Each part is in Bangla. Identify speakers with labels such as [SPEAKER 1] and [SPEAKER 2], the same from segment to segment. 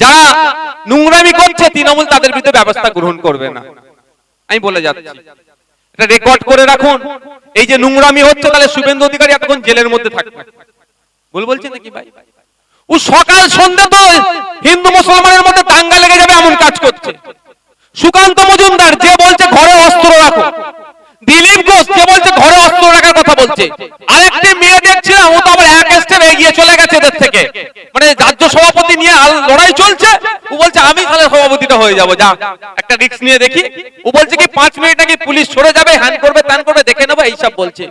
[SPEAKER 1] যারা নোংরামি করছে, তৃণমূল তাদের বিরুদ্ধে ব্যবস্থা গ্রহণ করবে না। আমি বলে যাচ্ছি। এটা রেকর্ড করে রাখুন। এই যে নোংরামি হচ্ছে, তাহলে শুভেন্দু অধিকারী এতক্ষণ জেলের মধ্যে থাকবে। ভুল বলছেন নাকি ভাই? ও সকাল সন্ধ্যা তো হিন্দু মুসলমানের মধ্যে দাঙ্গা লেগে যাবে, এমন কাজ করছে। সুকান্ত মজুমদার যে বলছে, ঘরে অস্ত্র রাখো দিলীপ ঘোষ যে বলছে ঘরে অস্ত্র রাখার কথা বলছে আরেকটি মেয়ে দেখছিলাম ও তো আবার এক স্টেপ এগিয়ে চলে গেছে এদের থেকে মানে রাজ্য সভাপতি নিয়ে আল- লড়াই চলছে। ও বলছে, আমি তাহলে সভাপতিটা হয়ে যাব, যা। একটা নিয়ে দেখি। ও বলছে কি, পাঁচ মিনিট নাকি পুলিশ সরে যাবে করবে করবে, দেখে নেব, এইসব বলছে।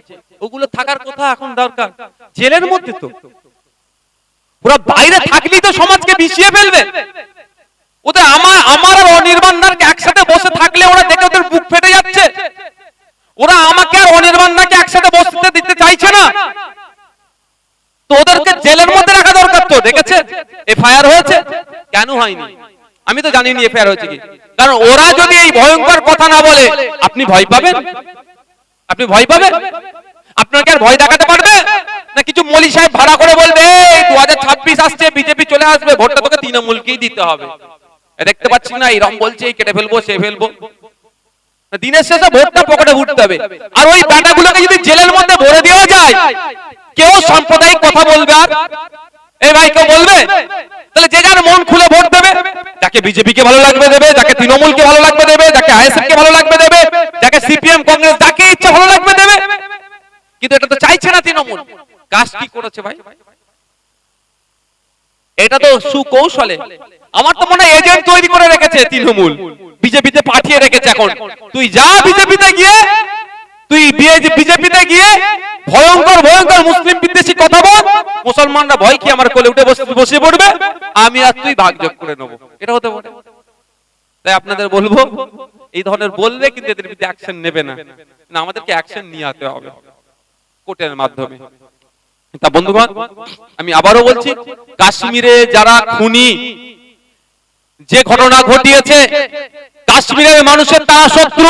[SPEAKER 1] ওগুলো থাকার কথা এখন দরকার। জেলের মধ্যে তো। ওরা বাইরে থাকলেই তো সমাজকে ফেলবে। ওদের আমার আমার আর অনির্বাণদার একসাথে বসে থাকলে ওরা দেখে ওদের বুক ফেটে যাচ্ছে। ওরা আমাকে আর অনির্বাণদাকে একসাথে বসতে দিতে চাইছে না। তো ওদেরকে জেলের মধ্যে রাখা এফআইআর হয়েছে? কেন হয়নি। আমি তো জানি নি এফআইআর হয়েছে কি। কারণ ওরা যদি এই ভয়ঙ্কর কথা না বলে, আপনি ভয় পাবেন? আপনি ভয় পাবেন? আপনাকে আর ভয় দেখাতে পারবে? না কিছু মলি সাহেব ভাড়া করে বলবে দু হাজার ছাব্বিশ আসছে, বিজেপি চলে আসবে, ভোটটা তোকে তৃণমূলকেই দিতে হবে। দেখতে পাচ্ছি না, এরম বলছে, এই কেটে ফেলব, সে ফেলব। দিনের শেষে ভোটটা পকেটে উঠতে হবে। আর ওই ব্যাটাগুলোকে যদি জেলের মধ্যে ভরে দেওয়া যায়, কেউ সাম্প্রদায়িক কথা বলবে আর এই ভাই কেউ বলবে? তাহলে যে যার মন খুলে ভোট দেবে, যাকে বিজেপি কে ভালো লাগবে দেবে, যাকে তৃণমূলকে ভালো লাগবে দেবে, যাকে আইএসএফ কে ভালো লাগবে দেবে, যাকে সিপিএম, কংগ্রেস, যাকে ভালো লাগবে দেবে। কিন্তু এটা তো চাইছে না তৃণমূল। কাজ কি করেছে ভাই? এটা তো সুকৌশলে। আমার তো মনে হয় এজেন্ট তৈরি করে রেখেছে তৃণমূল। বিজেপিতে পাঠিয়ে রেখেছে এখন। তুই যা বিজেপিতে গিয়ে তুই বিজেপিতে গিয়ে ভয়ঙ্কর ভয়ঙ্কর মুসলিম বিদ্বেষী কথা বল, মুসলমানরা ভয় কি আমার কোলে উঠে বসে পড়বে, আমি আর তুই ভাগযোগ করে নেব। এটা হতে পারে। তাই আপনাদের বলব, এই ধরনের বললে কিন্তু এদের বিরুদ্ধে অ্যাকশন নেবে না। না, আমাদেরকে অ্যাকশন নিয়ে আতে হবে কোর্টের মাধ্যমে। তা বন্ধুগণ, আমি আবারও বলছি, কাশ্মীরে যারা খুনি, যে ঘটনা ঘটিয়েছে, কাশ্মীরের মানুষের তারা শত্রু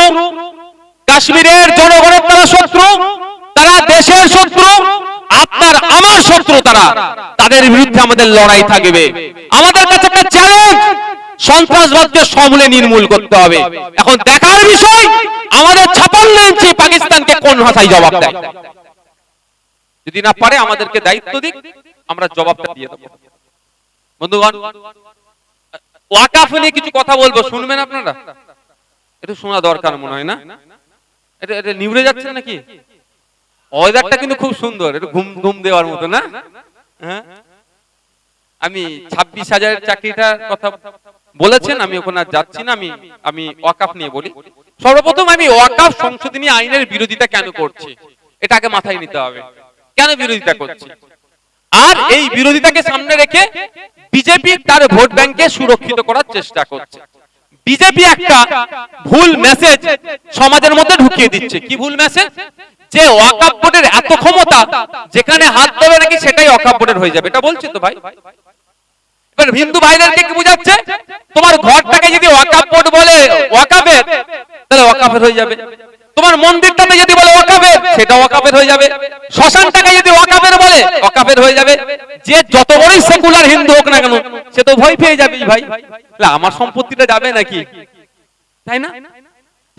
[SPEAKER 1] কাশ্মীরের জনগণের তারা শত্রু, তারা দেশের শত্রু, আপনার, আমার শত্রু তারা। তাদের বিরুদ্ধে আমাদের লড়াই থাকবে। আমাদের কাছে একটা চ্যালেঞ্জ সন্ত্রাসবাদকে সমূলে নির্মূল করতে হবে। এখন দেখার বিষয়, আমাদের ছাপান্ন ইঞ্চি পাকিস্তানকে কোন ভাষায় জবাব দেয়? যদি না পারে, আমাদেরকে দায়িত্ব দিক, আমরা জবাবটা দিয়ে দেবো। বন্ধুগণ, ওয়াকাফ নিয়ে কিছু কথা বলব, শুনবেন আপনারা? এটা শোনা দরকার মনে হয় না? এটা এটা নিউড়ে যাচ্ছে নাকি? ওয়েদারটা কিন্তু খুব সুন্দর, একটু ঘুম ঘুম দেওয়ার মতো, না? হ্যাঁ? আমি ছাব্বিশ হাজারের চাকরিটার কথা বলেছেন, আমি ওখানে যাচ্ছি না, আমি আমি ওয়াকাফ নিয়ে বলি। সর্বপ্রথম আমি ওয়াকাফ সংশোধনী আইনের বিরোধিতা কেন করছি? এটা আগে মাথায় নিতে হবে। কেন বিরোধিতা করছি? আর এই বিরোধিতাকে সামনে রেখে বিজেপি তার ভোট ব্যাংকে সুরক্ষিত করার চেষ্টা করছে। বিজেপি একটা ভুল মেসেজ সমাজের মধ্যে ঢুকিয়ে দিচ্ছে। কি ভুল মেসেজ যে ওয়াকাপ বোর্ডের এত ক্ষমতা, যেখানে হাত দেবে নাকি সেটাই ওয়াকাপ বোর্ডের হয়ে যাবে। এটা বলছি তো ভাই। এবার হিন্দু ভাইদেরকে কি বুঝাচ্ছে? তোমার ঘরটাকে যদি ওয়াকাপ বোর্ড বলে ওয়াকাফের তাহলে ওয়াকাফের হয়ে যাবে। তোমার মন্দিরটাকে যদি বলে ওয়াকাফের সেটা ওয়াকাফের হয়ে যাবে। শ্মশানটাকে যদি ওয়াকাফের বলে ওয়াকাফের হয়ে যাবে। যে যত বড়ই সেকুলার হিন্দু হোক না কেন সে তো ভয় পেয়ে যাবে ভাই। আমার সম্পত্তিটা যাবে নাকি? তাই না?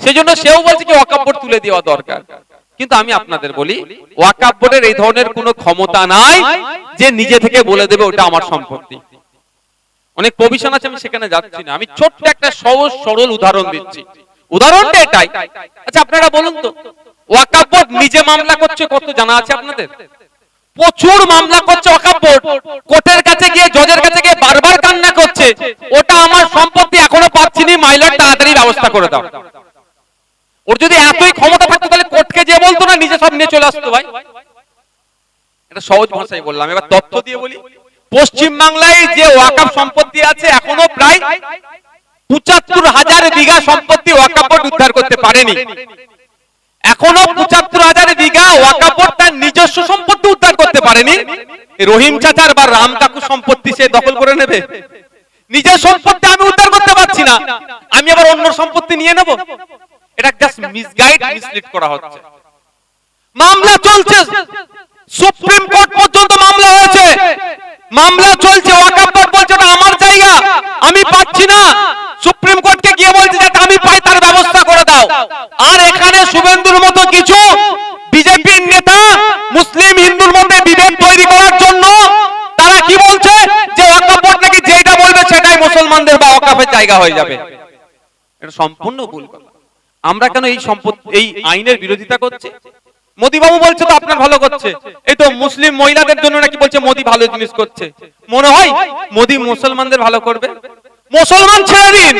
[SPEAKER 1] সেজন্য সেও বলছে কি বোর্ড তুলে দেওয়া দরকার। কিন্তু আমি আপনাদের বলি বোর্ডের এই ধরনের কোনো ক্ষমতা নাই যে নিজে থেকে বলে দেবে ওটা আমার সম্পত্তি। অনেক প্রভিশন আছে, আমি সেখানে যাচ্ছি না। আমি ছোট্ট একটা সহজ, সরল উদাহরণ দিচ্ছি। উদাহরণটা এটাই। আচ্ছা আপনারা বলুন তো বোর্ড নিজে মামলা করছে কত জানা আছে আপনাদের? প্রচুর মামলা করছে বোর্ড। কোর্টের কাছে গিয়ে, জজের কাছে গিয়ে বারবার কান্না করছে। ওটা আমার সম্পত্তি, এখনও পাচ্ছি নি। মাইলর তাড়াতাড়ি ব্যবস্থা করে দাও। ওর যদি এতই ক্ষমতা থাকতো, তাহলে কোর্টকে যে বলতো না, নিজে সব নিয়ে চলে আসতো ভাই। এটা সহজ ভাষায় বললাম। এবার তথ্য দিয়ে বলি। পশ্চিম বাংলায় যে ওয়াকাফ সম্পত্তি আছে, এখনও প্রায় পঁচাত্তর হাজার বিঘা সম্পত্তি ওয়াকাফ বোর্ড উদ্ধার করতে পারেনি। এখনও পঁচাত্তর হাজার বিঘা ওয়াকাফ তার নিজস্ব সম্পত্তি উদ্ধার করতে পারেনি। রহিম চাচার বা রাম কাকু সম্পত্তি সে দখল করে নেবে। নিজের সম্পত্তি আমি উদ্ধার করতে পারছি না। আমি আবার অন্য সম্পত্তি নিয়ে নেব। এটা জাস্ট মিসগাইড মিসলিড করা হচ্ছে। মামলা চলছে। সুপ্রিম কোর্ট পর্যন্ত মামলা হয়েছে। মামলা চলছে। ওয়াকাফ বোর্ড বলছে ওটা আমার জায়গা। আমি পাচ্ছি না। সুপ্রিম কোর্টকে গিয়ে বলছি যাতে আমি পাই তার আর এখানে শুভেন্দুর মতো কিছু বিজেপির নেতা, মুসলিম হিন্দুর মধ্যে বিভেদ তৈরি করার জন্য, তারা কি বলছে? যে বোর্ড নাকি যেটা বলবে সেটাই মুসলমানদের বা ওয়াকফের জায়গা হয়ে যাবে। এটা সম্পূর্ণ ভুল কথা। আমরা কেন এই সম্পদ এই আইনের বিরোধিতা করছি? মোদি বাবু বলছে তো আপনার ভালো করছে। এই তো মুসলিম মহিলাদের জন্য নাকি বলছে মোদি ভালো জিনিস করছে। মনে হয় মোদি মুসলমানদের ভালো করবে? মুসলমান ছেড়ে দিন।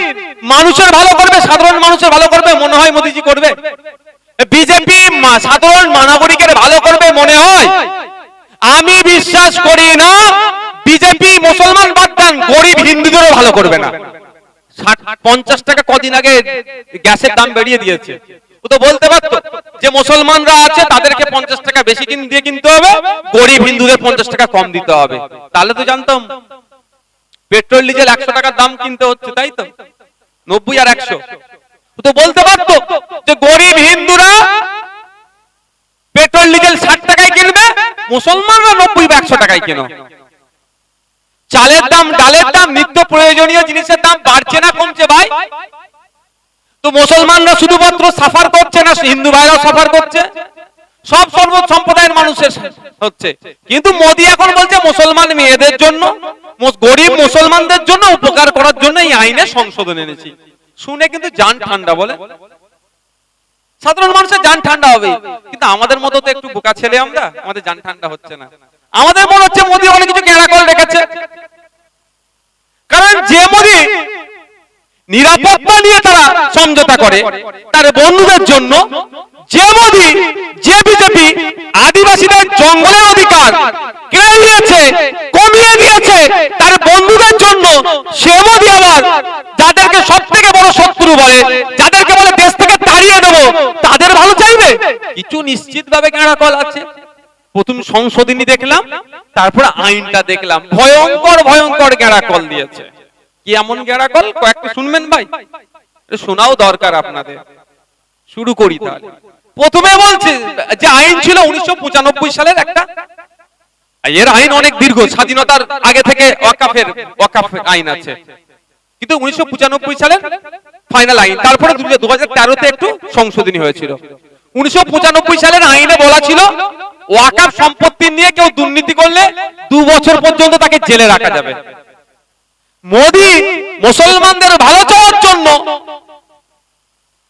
[SPEAKER 1] মানুষের ভালো করবে, সাধারণ মানুষের ভালো করবে, মনে হয় মোদিজি করবে। বিজেপি সাধারণ নাগরিকের ভালো করবে মনে হয়। আমি বিশ্বাস করি না বিজেপি মুসলমান বাদ দেন, গরিব হিন্দুদেরও ভালো করবে না। পঞ্চাশ টাকা কদিন আগে গ্যাসের দাম বেরিয়ে দিয়েছে। ও তো বলতে পারতো যে মুসলমানরা আছে, তাদেরকে পঞ্চাশ টাকা বেশি কিন দিয়ে কিনতে হবে, গরিব হিন্দুদের পঞ্চাশ টাকা কম দিতে হবে। তাহলে তো জানতাম। পেট্রোল ডিজেল একশো টাকার দাম কিনতে হচ্ছে, তাই তো? নব্বই আর একশো। তো বলতে পারতো যে গরিব হিন্দুরা পেট্রোল ডিজেল ষাট টাকায় কিনবে, মুসলমানরা নব্বই বা একশো টাকায় কেন। চালের দাম, ডালের দাম, নিত্য প্রয়োজনীয় জিনিসের দাম বাড়ছে না, কমছে ভাই। তো মুসলমানরা শুধুমাত্র সাফার করছে না, হিন্দু ভাইরাও সাফার করছে? সব সর্ব সম্প্রদায়ের মানুষের হচ্ছে। কিন্তু মোদি এখন বলছে মুসলমান মেয়েদের জন্য গরিব মুসলমানদের জন্য উপকার করার জন্য এই আইনে সংশোধন এনেছি। শুনে কিন্তু জান ঠান্ডা বলে। সাধারণ মানুষের জান ঠান্ডা হবে। কিন্তু আমাদের মতো তো একটু বোকা ছেলে আমরা, আমাদের জান ঠান্ডা হচ্ছে না। আমাদের মনে হচ্ছে মোদি অনেক কিছু কেনা করে রেখেছে। কারণ যে নিরাপত্তা নিয়ে তারা সমঝোতা করে। তার বন্ধুদের জন্য যে মোদি, যে বিজেপি আদিবাসীদের জঙ্গলের অধিকার কেড়ে নিয়েছে, কমিয়ে তার বন্ধুদের জন্য সে আবার যাদেরকে সব থেকে বড় শত্রু বলে, যাদেরকে বলে দেশ থেকে তাড়িয়ে দেবো, তাদের ভালো চাইবে? কিছু নিশ্চিত ভাবে কল আছে। প্রথম সংশোধনী দেখলাম, তারপর আইনটা দেখলাম। ভয়ঙ্কর ভয়ঙ্কর গেঁড়া কল দিয়েছে। কি এমন গেঁড়া কল কয়েকটা শুনবেন ভাই? শোনাও দরকার আপনাদের। শুরু করি তাহলে। প্রথমে বলছে, যে আইন ছিল উনিশশো সালের একটা। এর আইন অনেক দীর্ঘ, স্বাধীনতার আগে থেকে ওয়াকাফের ওয়াকাফ আইন আছে। কিন্তু উনিশশো সালের ফাইনাল আইন, তারপরে দু হাজার তেরোতে একটু সংশোধনী হয়েছিল। উনিশশো পঁচানব্বই সালের আইনে বলা ছিল, ওয়াকাফ সম্পত্তি নিয়ে কেউ দুর্নীতি করলে দু বছর পর্যন্ত তাকে জেলে রাখা যাবে। মোদি মুসলমানদের ভালো চাওয়ার জন্য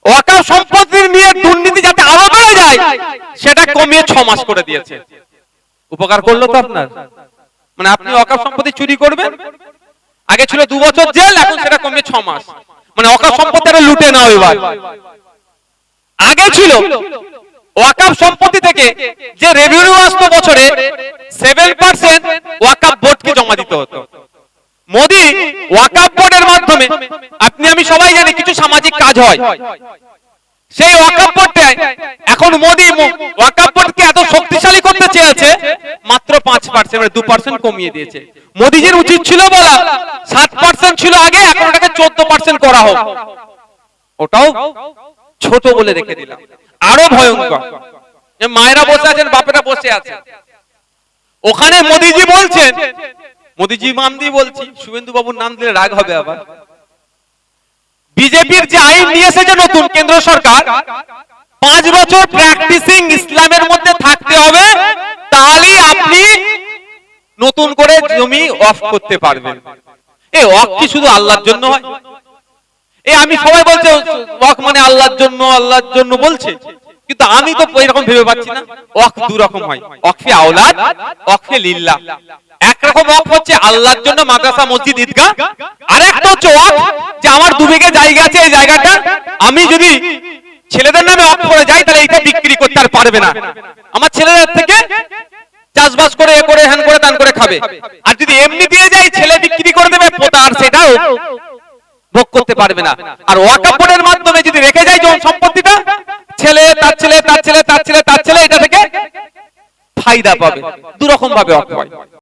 [SPEAKER 1] ওয়াকাফ সম্পত্তি নিয়ে দুর্নীতি যাতে আরও বেড়ে যায়, সেটা কমিয়ে ছ মাস করে দিয়েছে। উপকার করল তো আপনার? মানে আপনি ওয়াকাফ সম্পত্তি চুরি করবেন? আগে ছিল দু বছর জেল, এখন সেটা কমিয়ে ছ মাস। মানে ওয়াকাফ সম্পত্তি আরও লুটে নাও এবার। আগে ছিল ওয়াকাফ সম্পত্তি থেকে যে রেভিনিউ আসতো বছরে সেভেন পার্সেন্ট ওয়াকাফ বোর্ডকে জমা দিতে হতো। মোদি ওয়াকাফ বোর্ডের মাধ্যমে, আপনি, আমি সবাই জানি কিছু সামাজিক কাজ হয়। সেই ওয়াকাফ বোর্ডটায় এখন মোদি ওয়াকাফ বোর্ডকে এত শক্তিশালী করতে চেয়েছে, মাত্র পাঁচ পার্সেন্ট মানে দু পার্সেন্ট কমিয়ে দিয়েছে। মোদিজির উচিত ছিল বলা, সাত পার্সেন্ট ছিল আগে, এখন ওটাকে চোদ্দ পার্সেন্ট করা হোক। ওটাও ছোট বলে রেখে দিলাম। আরও ভয়ঙ্কর। মায়েরা বসে আছেন, বাপেরা বসে আছে ওখানে মোদিজি বলছেন মোদিজি নাম দিয়ে বলছি শুভেন্দু বাবুর নাম দিলে রাগ হবে আবার। বিজেপির যে আইন নিয়ে এসেছে নতুন কেন্দ্র সরকার পাঁচ বছর প্র্যাকটিসিং ইসলামের মধ্যে থাকতে হবে তাহলেই আপনি নতুন করে জমি অফ করতে পারবেন। এই অফ কি শুধু আল্লাহর জন্য হয়? এই আমি সবাই বলছে ওয়াক মানে আল্লাহর জন্য আল্লাহর জন্য বলছে। কিন্তু আমি তো এরকম ভেবে পাচ্ছি না। ওয়াক দু রকম হয় ওয়াকফে আওলাদ ওয়াকফে লিল্লাহ একরকম ওয়াক হচ্ছে আল্লাহর জন্য মাদ্রাসা, মসজিদ, ঈদগাহ। আরেকটা হচ্ছে ওয়াক যে আমার দু বিঘে জায়গা আছে, এই জায়গাটা আমি যদি ছেলেদের নামে ওয়াক করে যাই, তাহলে এটা বিক্রি করতে আর পারবে না। আমার ছেলেদের থেকে চাষবাস করে, এ করে, হ্যান করে তান করে খাবে। আর যদি এমনি দিয়ে যাই, ছেলে বিক্রি করে দেবে, পোতা, আর সেটাও ভোগ করতে পারবে না। আর বোর্ডের মাধ্যমে যদি রেখে যায় যখন সম্পত্তিটা, ছেলে, তার ছেলে তার ছেলে তার ছেলে তার ছেলে, এটা থেকে ফায়দা পাবে। দুরকম ভাবে ওয়াকফ হয়।